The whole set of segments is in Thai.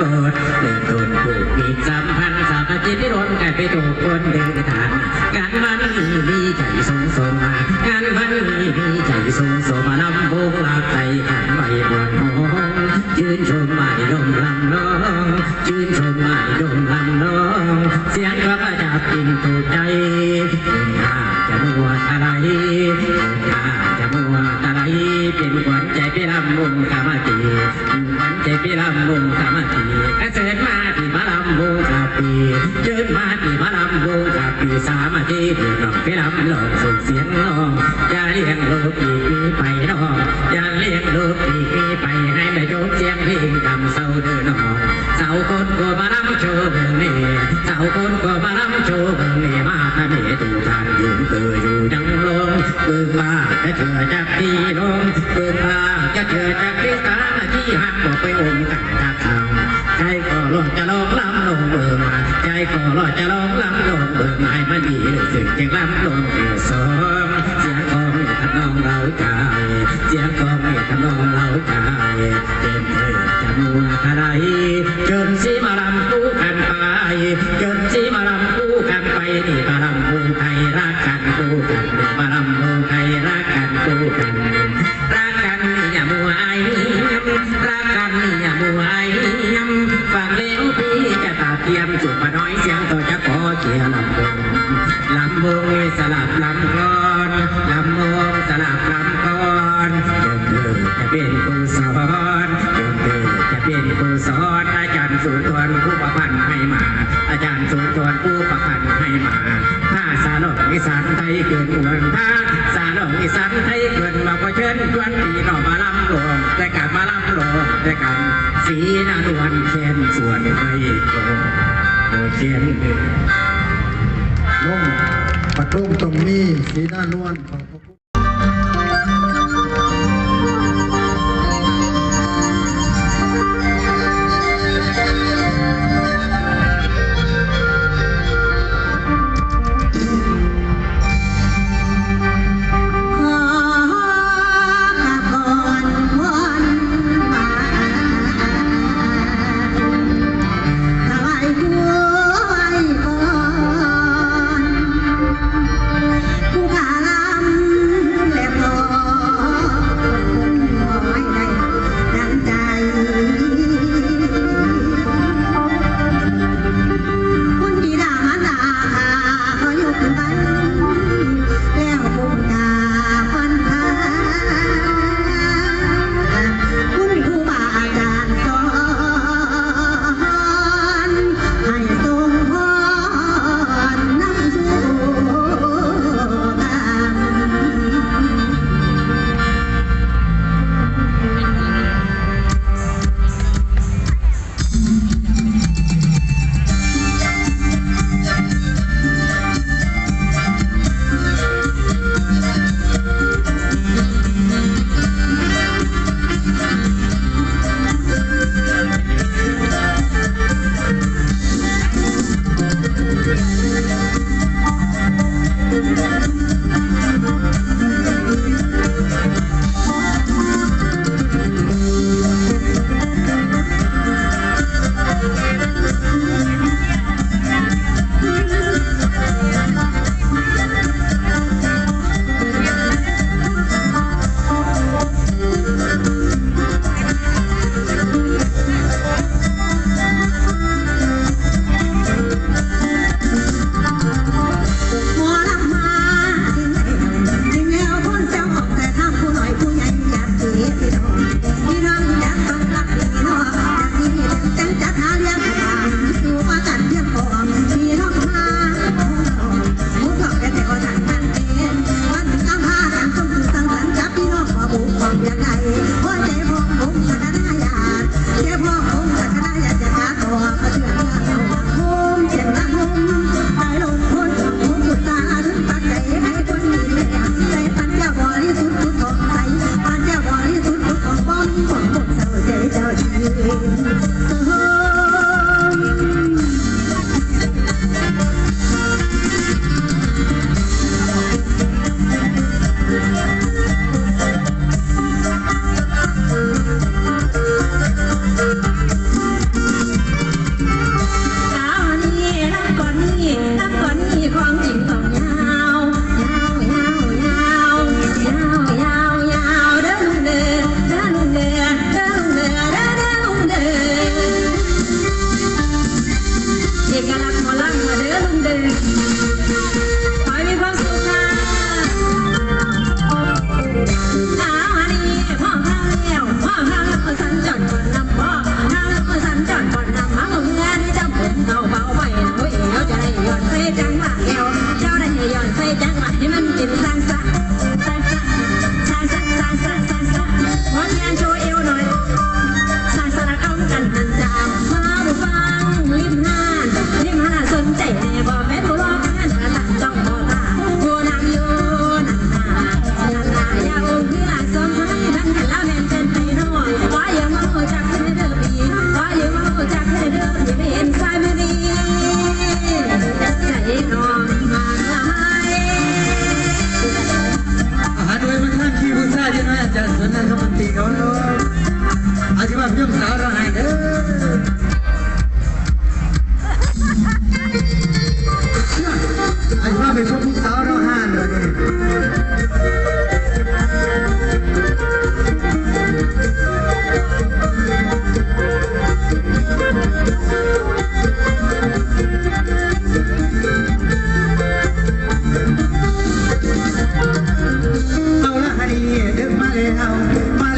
โบสถ์เดินโดนผูกมีสัมพันธ์สามัคคีที่ร้นกลายไปถูกคนเดินทางการมันมีใจสงสงมาการมันมีใจสงสงมานำวงลาใจขันไปบนห้องยืนชมใหม่ดมลำน้องยืนชมใหม่ดมำวงสามัคคีกระเสริฐมาที่มาลำวงสาปีเชิญมาที่มาลำวงสาปีสามัคคีพี่น้องพี่ลำหลอกส่งเสียงน้องอย่าเลี้ยงลูกปีปีไปน้องอย่าเลี้ยงลูกปีปีไปให้ได้ยกเสียงเพลงกำเศร้าเดินน้องเศร้าคนก็มาลำโชว์เนี่เศร้าคนก็มาลำโชว์เนี่มาทะเนตูทานอยู่เกิดอยู่ยังลงเบิ่งมาจะเชื่อจากที่ลงเบิ่งมาจะเชื่อจากที่ตาที่หักบอกไปองค์กันตาทาง ลงจะลองลำลงเบิ่อมาใจก็รอจะลองลำลงเบิ่งให้มันดีสึกจึงลำลงเกี่ยวสองเสียงของทำนองเราใจเสียงของทำนองเราใจเต็มเถิดจะมัวอะไรเจิญสีมาลำคู่กันไปเจิญสี น้อยเสียงต่อจะขอเชียลำวงลำวงสลับลำกลอนลำวงสลับลำกลอนเดิมเดิมจะเป็นครูสอนเดิมเดิมจะเป็นครูสอนอาจารย์สุนทรผู้ประพันธ์ให้มา อาจารย์สุนทรผู้ประพันธ์ให้มาถ้าสาลงอีสานไทยเกินเมืองถ้าสาลงอีสานไทยเกินมาก็เชิญชวนพี่น้องมาลำหลวงแต่การมาลำหลวงแต่การสีนานวลเช่นส่วนไม่โก โดยเสียงเด็กลงปัดลงตรงนี้สีหน้านวนของ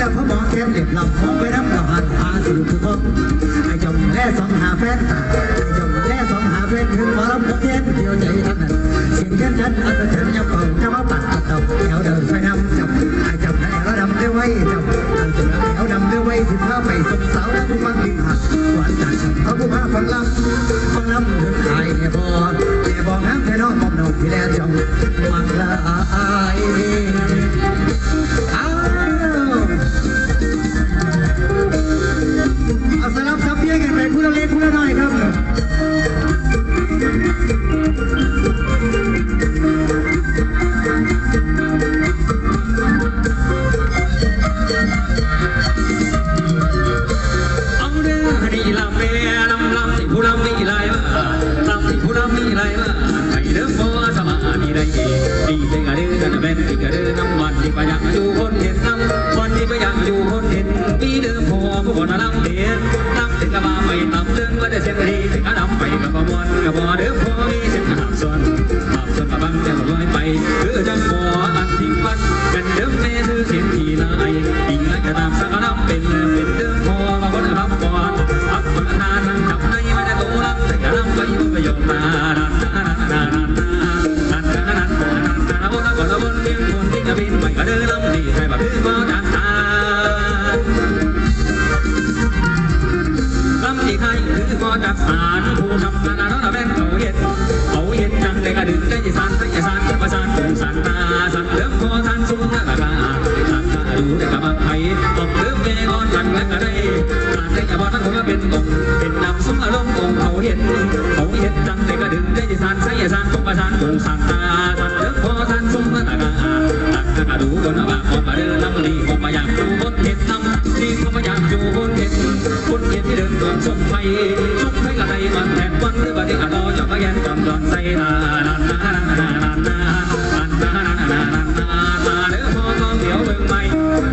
แล้วพ่อหมอเข้มเหล็บลำมองไปน้ำดอกหันหาสู่ทุกคนไอ้จมแล่สองหาแฟนตาไอ้จมแล่สองหาแฟนถึงมาลำก็เทียนเดียวใจทั้งนั้นเสียงเช่นฉันอัศจรรย์ยังเป่าจะมาปัดตับแถวเดินไปนำจับไอ้จมแล่แล้วดำได้ไว้จับอันสุดแถวดำได้ไว้ถึงพาไปสมสาวแล้วผู้มันดินหักหวานจัดเขาผู้มาฟังลำฟังลำถึงไทยเนี่ยบอเนี่ยบอกน้ำแค่นอกมอมนอกที่แล้วจงมั 未来は จะบินไปก็เดินลำดีใครแบบคือบ่ดันตาลำที่ใครคือก็จักสารผู้ทำงานแล้วแม่นเขาเห็นเขาเห็นจังเลยกระดึงได้ยี่สานได้ยี่สานประสานผู้สันตาสันเดิมพอทันสูงและกล้าสันตาดูได้กับบังไทยต้องเดิมเมงอนกันและก็ได้การได้อย่าบอกทั้งคนว่าเป็นตรงเป็นนำสมอารมณ์ของเขาเห็นเขาเห็นจังเลยกระดึงได้ยี่สานใส่ยี่สานผู้ประสานผู้สันตาสั่น กกระดูคนว่าคนมาเดินลำลีคนมาอยากดูบนเห็นนำนี่เขามาอยากดูบนเห็นบนเห็นที่เดินดวงสมไฟสมไฟกับในมันแทนวันหรือบัดนี้ก็รอจะมาแย่งจำจอนใส่นานานานานานานานานานานานาตาเด้อพอมองเดี๋ยวเบิ่งไม่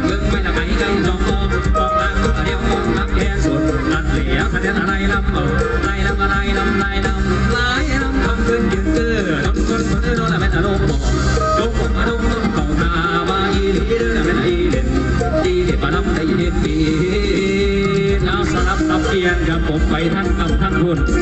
เบิ่งไม่ละไก่ไก่จอมองมองทางเดียวมองนับแย่สุดนัดเหลียวคะแนนอะไรลำเออไล่ลำอะไรลำไล่ลำไล่ favor.